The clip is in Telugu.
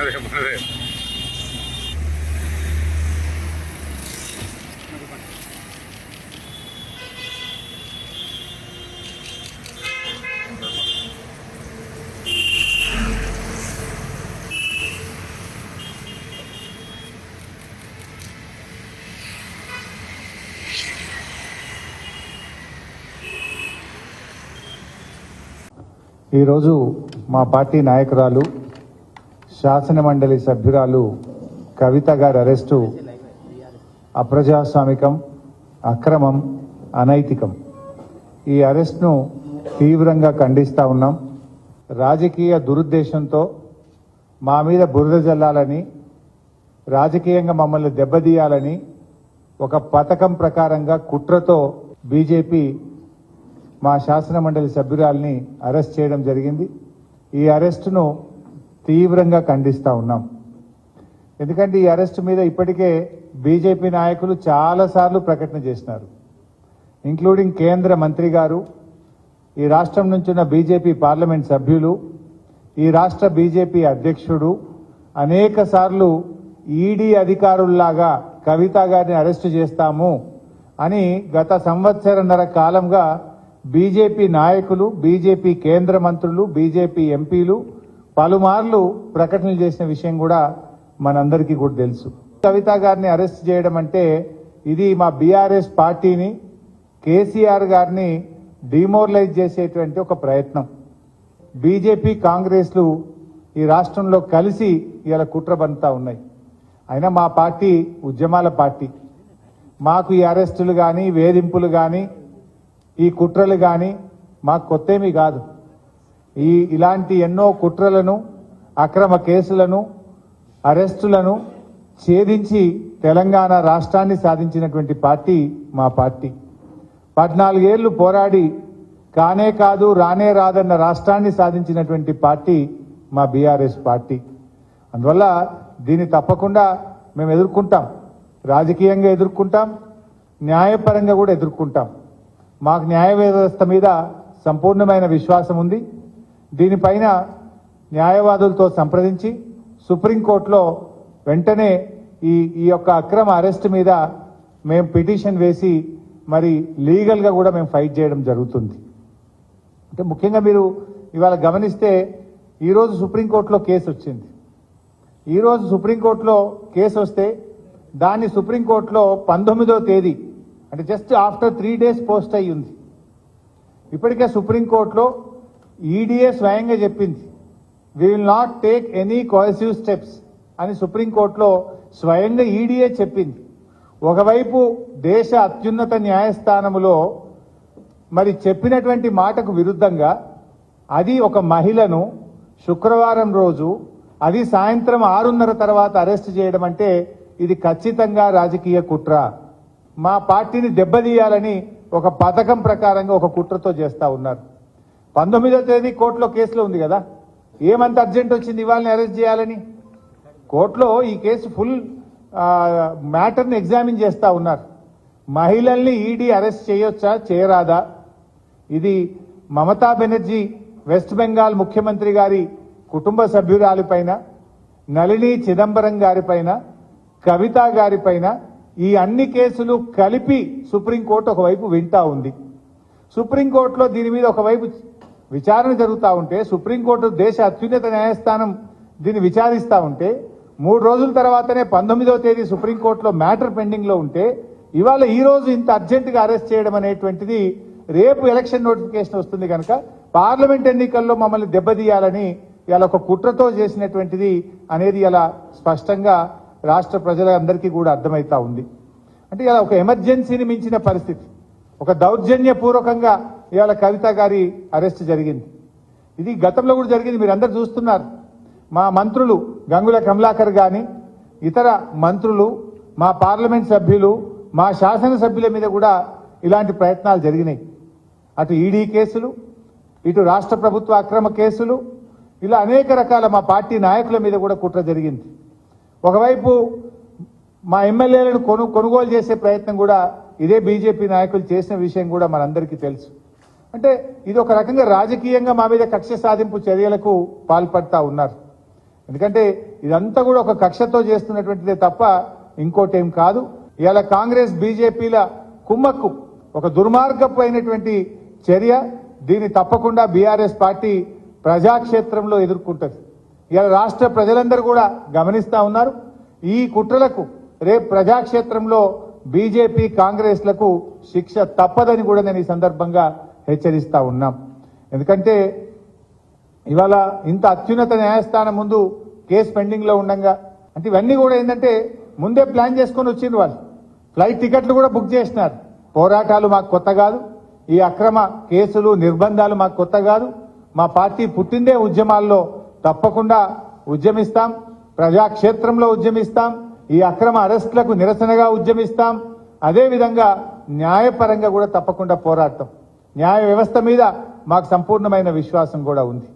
మనదే మనదే ఈరోజు మా పార్టీ నాయకురాలు శాసన మండలి సభ్యురాలు కవిత గారి అరెస్టు అప్రజాస్వామికం అక్రమం అనైతికం. ఈ అరెస్ట్ను తీవ్రంగా ఖండిస్తూ ఉన్నాం. రాజకీయ దురుద్దేశంతో మా మీద బురద జల్లాలని రాజకీయంగా మమ్మల్ని దెబ్బతీయాలని ఒక పథకం ప్రకారంగా కుట్రతో బీజేపీ మా శాసనమండలి సభ్యురాల్ని అరెస్ట్ చేయడం జరిగింది. ఈ అరెస్టును తీవ్రంగా ఖండిస్తూ ఉన్నాం. ఎందుకంటే ఈ అరెస్ట్ మీద ఇప్పటికే బీజేపీ నాయకులు చాలాసార్లు ప్రకటన చేసినారు. ఇంక్లూడింగ్ కేంద్ర మంత్రి గారు ఈ రాష్ట్రం నుంచున్న బీజేపీ పార్లమెంట్ సభ్యులు ఈ రాష్ట్ర బీజేపీ అధ్యక్షుడు అనేక సార్లు ఈడీ అధికారుల్లాగా కవిత గారిని అరెస్టు చేస్తాము అని గత సంవత్సరన్నర కాలంగా బీజేపీ నాయకులు బీజేపీ కేంద్ర మంత్రులు బీజేపీ ఎంపీలు పలుమార్లు ప్రకటనలు చేసిన విషయం కూడా మనందరికీ కూడా తెలుసు. కవిత గారిని అరెస్ట్ చేయడం అంటే ఇది మా బీఆర్ఎస్ పార్టీని కేసీఆర్ గారిని డిమోరలైజ్ చేసేటువంటి ఒక ప్రయత్నం. బీజేపీ కాంగ్రెస్లు ఈ రాష్ట్రంలో కలిసి ఇలా కుట్ర బంతా ఉన్నాయి. అయినా మా పార్టీ ఉద్యమాల పార్టీ. మాకు ఈ అరెస్టులు కానీ వేధింపులు కానీ ఈ కుట్రలు కానీ మాకు కొత్తేమీ కాదు. ఈ ఇలాంటి ఎన్నో కుట్రలను అక్రమ కేసులను అరెస్టులను ఛేదించి తెలంగాణ రాష్ట్రాన్ని సాధించినటువంటి పార్టీ మా పార్టీ. పద్నాలుగేళ్ళు పోరాడి కానే కాదు రానే రాదన్న రాష్ట్రాన్ని సాధించినటువంటి పార్టీ మా బీఆర్ఎస్ పార్టీ. అందువల్ల దీన్ని తప్పకుండా మేము ఎదుర్కొంటాం. రాజకీయంగా ఎదుర్కొంటాం న్యాయపరంగా కూడా ఎదుర్కొంటాం. మాకు న్యాయ వ్యవస్థ మీద సంపూర్ణమైన విశ్వాసం ఉంది. దీనిపైన న్యాయవాదులతో సంప్రదించి సుప్రీంకోర్టులో వెంటనే ఈ ఈ యొక్క అక్రమ అరెస్ట్ మీద మేము పిటిషన్ వేసి మరి లీగల్గా కూడా మేము ఫైట్ చేయడం జరుగుతుంది. అంటే ముఖ్యంగా మీరు ఇవాళ గమనిస్తే ఈరోజు సుప్రీంకోర్టులో కేసు వచ్చింది. ఈరోజు సుప్రీంకోర్టులో కేసు వస్తే దాన్ని సుప్రీంకోర్టులో పంతొమ్మిదో తేదీ అంటే just after three days post అయ్యి ఉంది ఇప్పటికే సుప్రీంకోర్టులో ఈడీఏ స్వయంగా చెప్పింది we will not take any coercive steps అని సుప్రీంకోర్టులో స్వయంగా ఈడీఏ చెప్పింది. ఒకవైపు దేశ అత్యున్నత న్యాయస్థానములో మరి చెప్పినటువంటి మాటకు విరుద్ధంగా అది ఒక మహిళను శుక్రవారం రోజు అది సాయంత్రం ఆరున్నర తర్వాత అరెస్ట్ చేయడం అంటే ఇది ఖచ్చితంగా రాజకీయ కుట్ర. మా పార్టీని దెబ్బతీయాలని ఒక పథకం ప్రకారంగా ఒక కుట్రతో చేస్తా ఉన్నారు. పంతొమ్మిదో తేదీ కోర్టులో కేసులో ఉంది కదా. ఏమంత అర్జెంట్ వచ్చింది ఇవాళని అరెస్ట్ చేయాలని? కోర్టులో ఈ కేసు ఫుల్ మ్యాటర్ని ఎగ్జామిన్ చేస్తా ఉన్నారు. మహిళల్ని ఈడీ అరెస్ట్ చేయొచ్చా చేయరాదా? ఇది మమతా బెనర్జీ వెస్ట్ బెంగాల్ ముఖ్యమంత్రి గారి కుటుంబ సభ్యురాలిపైన నళిని చిదంబరం గారిపైన కవిత గారిపైన ఈ అన్ని కేసులు కలిపి సుప్రీంకోర్టు ఒకవైపు వింటా ఉంది. సుప్రీంకోర్టులో దీని మీద ఒకవైపు విచారణ జరుగుతూ ఉంటే సుప్రీంకోర్టు దేశ అత్యున్నత న్యాయస్థానం దీన్ని విచారిస్తూ ఉంటే మూడు రోజుల తర్వాతనే పంతొమ్మిదవ తేదీ సుప్రీంకోర్టులో మ్యాటర్ పెండింగ్లో ఉంటే ఇవాళ ఈ రోజు ఇంత అర్జెంటుగా అరెస్ట్ చేయడం అనేటువంటిది రేపు ఎలక్షన్ నోటిఫికేషన్ వస్తుంది కనుక పార్లమెంట్ ఎన్నికల్లో మమ్మల్ని దెబ్బతీయాలని ఇలా ఒక కుట్రతో చేసినటువంటిది అనేది ఇలా స్పష్టంగా రాష్ట్ర ప్రజలందరికీ కూడా అర్థమవుతా ఉంది. అంటే ఇలా ఒక ఎమర్జెన్సీని మించిన పరిస్థితి ఒక దౌర్జన్యపూర్వకంగా ఇవాళ కవిత గారి అరెస్ట్ జరిగింది. ఇది గతంలో కూడా జరిగింది మీరు అందరు చూస్తున్నారు. మా మంత్రులు గంగుల కమలాకర్ గాని ఇతర మంత్రులు మా పార్లమెంట్ సభ్యులు మా శాసనసభ్యుల మీద కూడా ఇలాంటి ప్రయత్నాలు జరిగినాయి. అటు ఈడీ కేసులు ఇటు రాష్ట్ర ప్రభుత్వ అక్రమ కేసులు ఇలా అనేక రకాల మా పార్టీ నాయకుల మీద కూడా కుట్ర జరిగింది. ఒకవైపు మా ఎమ్మెల్యేలను కొను కొనుగోలు చేసే ప్రయత్నం కూడా ఇదే బీజేపీ నాయకులు చేసిన విషయం కూడా మనందరికీ తెలుసు. అంటే ఇది ఒక రకంగా రాజకీయంగా మా మీద కక్ష సాధింపు చర్యలకు పాల్పడతా ఉన్నారు. ఎందుకంటే ఇదంతా కూడా ఒక కక్షతో చేస్తున్నటువంటిదే తప్ప ఇంకోటేం కాదు. ఇవాళ కాంగ్రెస్ బీజేపీల కుమ్మక్కు ఒక దుర్మార్గపు అయినటువంటి చర్య. దీన్ని తప్పకుండా బీఆర్ఎస్ పార్టీ ప్రజాక్షేత్రంలో ఎదుర్కొంటుంది. ఇవాళ రాష్ట్ర ప్రజలందరూ కూడా గమనిస్తా ఉన్నారు. ఈ కుట్రలకు రేపు ప్రజాక్షేత్రంలో బీజేపీ కాంగ్రెస్లకు శిక్ష తప్పదని కూడా నేను ఈ సందర్భంగా హెచ్చరిస్తూ ఉన్నాం. ఎందుకంటే ఇవాళ ఇంత అత్యున్నత న్యాయస్థానం ముందు కేసు పెండింగ్లో ఉండగా అంటే ఇవన్నీ కూడా ఏంటంటే ముందే ప్లాన్ చేసుకొని వచ్చింది వాళ్ళు. ఫ్లైట్ టికెట్లు కూడా బుక్ చేసినారు. పోరాటాలు మాకు కొత్త కాదు. ఈ అక్రమ కేసులు నిర్బంధాలు మాకు కొత్త కాదు. మా పార్టీ పుట్టిందే ఉద్యమాల్లో. తప్పకుండా ఉద్యమిస్తాం. ప్రజాక్షేత్రంలో ఉద్యమిస్తాం. ఈ అక్రమ అరెస్టులకు నిరసనగా ఉద్యమిస్తాం. అదేవిధంగా న్యాయపరంగా కూడా తప్పకుండా పోరాడతాం. న్యాయ వ్యవస్థ మీద మాకు సంపూర్ణమైన విశ్వాసం కూడా ఉంది.